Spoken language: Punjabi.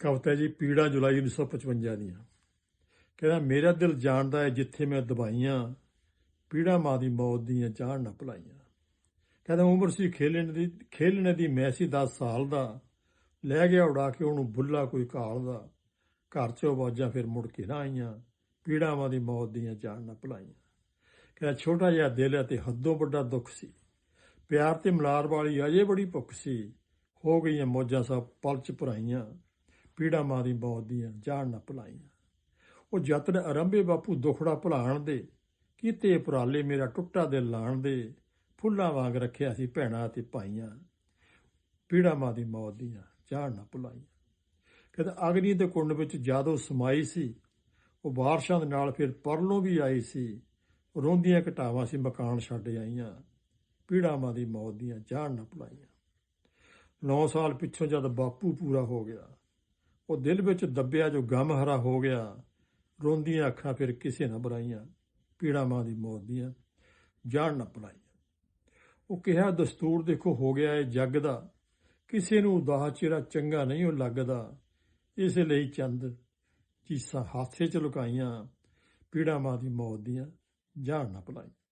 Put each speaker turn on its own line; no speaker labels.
ਕਵਿਤਾ ਹੈ ਜੀ, ਪੀੜਾ ਜੁਲਾਈ 1955 ਦੀਆਂ। ਕਹਿੰਦਾ, ਮੇਰਾ ਦਿਲ ਜਾਣਦਾ ਹੈ ਜਿੱਥੇ ਮੈਂ ਦਬਾਈਆਂ, ਪੀੜਾ ਮਾਂ ਦੀ ਮੌਤ ਦੀਆਂ ਜਾਣ ਨਾ ਭੁਲਾਈਆਂ। ਕਹਿੰਦਾ, ਉਮਰ ਸੀ ਖੇਲਣ ਦੀ, ਖੇਲਣੇ ਦੀ ਮੈਂ ਸੀ 10 ਸਾਲ ਦਾ। ਲੈ ਗਿਆ ਉਡਾ ਕੇ ਉਹਨੂੰ ਬੁੱਲਾ ਕੋਈ ਕਾਲ ਦਾ। ਘਰ ਚੋਂ ਆਵਾਜ਼ਾਂ ਫਿਰ ਮੁੜ ਕੇ ਨਾ ਆਈਆਂ, ਪੀੜਾ ਮਾਂ ਦੀ ਮੌਤ ਦੀਆਂ ਜਾਣ ਨਾ ਭੁਲਾਈਆਂ। ਕਹਿੰਦਾ, ਛੋਟਾ ਜਿਹਾ ਦਿਲ ਹੈ ਤੇ ਹੱਦੋਂ ਵੱਡਾ ਦੁੱਖ ਸੀ। ਪਿਆਰ ਤੇ ਮਲਾਰ ਵਾਲੀ ਅਜੇ ਬੜੀ ਭੁੱਖ ਸੀ। ਹੋ ਗਈਆਂ ਮੌਜਾਂ ਸਭ ਪਲ ਚ ਭਰਾਈਆਂ। ਪੀੜਾ ਮਾਂ ਦੀ ਮੌਤ ਦੀਆਂ ਜਾਣ ਨਾ ਭੁਲਾਈਆਂ। ਉਹ ਯਤਨ ਆਰੰਭੇ ਬਾਪੂ ਦੁਖੜਾ ਭੁਲਾਣ ਦੇ, ਕੀਤੇ ਉਪਰਾਲੇ ਮੇਰਾ ਟੁੱਟਾ ਦਿਲ ਲਾਣ ਦੇ, ਫੁੱਲਾਂ ਵਾਂਗ ਰੱਖਿਆ ਸੀ ਭੈਣਾਂ ਤੇ ਭਾਈਆਂ। ਪੀੜਾ ਮਾਂ ਦੀ ਮੌਤ ਦੀਆਂ ਜਾਣ ਨਾ ਭੁਲਾਈਆਂ। ਕਹਿੰਦਾ ਅਗਨੀ ਦੇ ਕੁੰਡ ਵਿੱਚ ਜਾਦੋ ਸਮਾਈ ਸੀ, ਉਹ ਬਾਰਿਸ਼ਾਂ ਦੇ ਨਾਲ ਫਿਰ ਪਰਲੋਂ ਵੀ ਆਈ ਸੀ, ਰੋਂਦੀਆਂ ਘਟਾਵਾਂ ਸੀ ਮਕਾਨ ਛੱਡ ਆਈਆਂ। ਪੀੜਾ ਮਾਂ ਦੀ ਮੌਤ ਦੀਆਂ ਜਾਣ ਨਾ ਭੁਲਾਈਆਂ। 9 ਸਾਲ ਪਿੱਛੋਂ ਜਦ ਬਾਪੂ ਪੂਰਾ ਹੋ ਗਿਆ ਉਹ ਦਿਲ ਵਿੱਚ ਦੱਬਿਆ ਜੋ ਗਮ ਹਰਾ ਹੋ ਗਿਆ, ਰੋਂਦੀਆਂ ਅੱਖਾਂ ਫਿਰ ਕਿਸੇ ਨਾ ਬੁਰਾਈਆਂ, ਪੀੜਾ ਮਾਂ ਦੀ ਮੌਤ ਦੀਆਂ ਜਾਣ ਨਾ ਭੁਲਾਈਆਂ। ਉਹ ਕਿਹਾ, ਦਸਤੂਰ ਦੇਖੋ, ਹੋ ਗਿਆ ਇਹ ਜੱਗ ਦਾ। ਕਿਸੇ ਨੂੰ ਉਦਾਸ ਚਿਹਰਾ ਚੰਗਾ ਨਹੀਂ ਉਹ ਲੱਗਦਾ। ਇਸ ਲਈ ਚੰਦ ਚੀਸਾਂ ਹਾਥੇ ਚ ਲੁਕਾਈਆਂ, ਪੀੜਾ ਮਾਂ ਦੀ ਮੌਤ ਦੀਆਂ ਜਾਣ ਨਾ ਭੁਲਾਈਆਂ।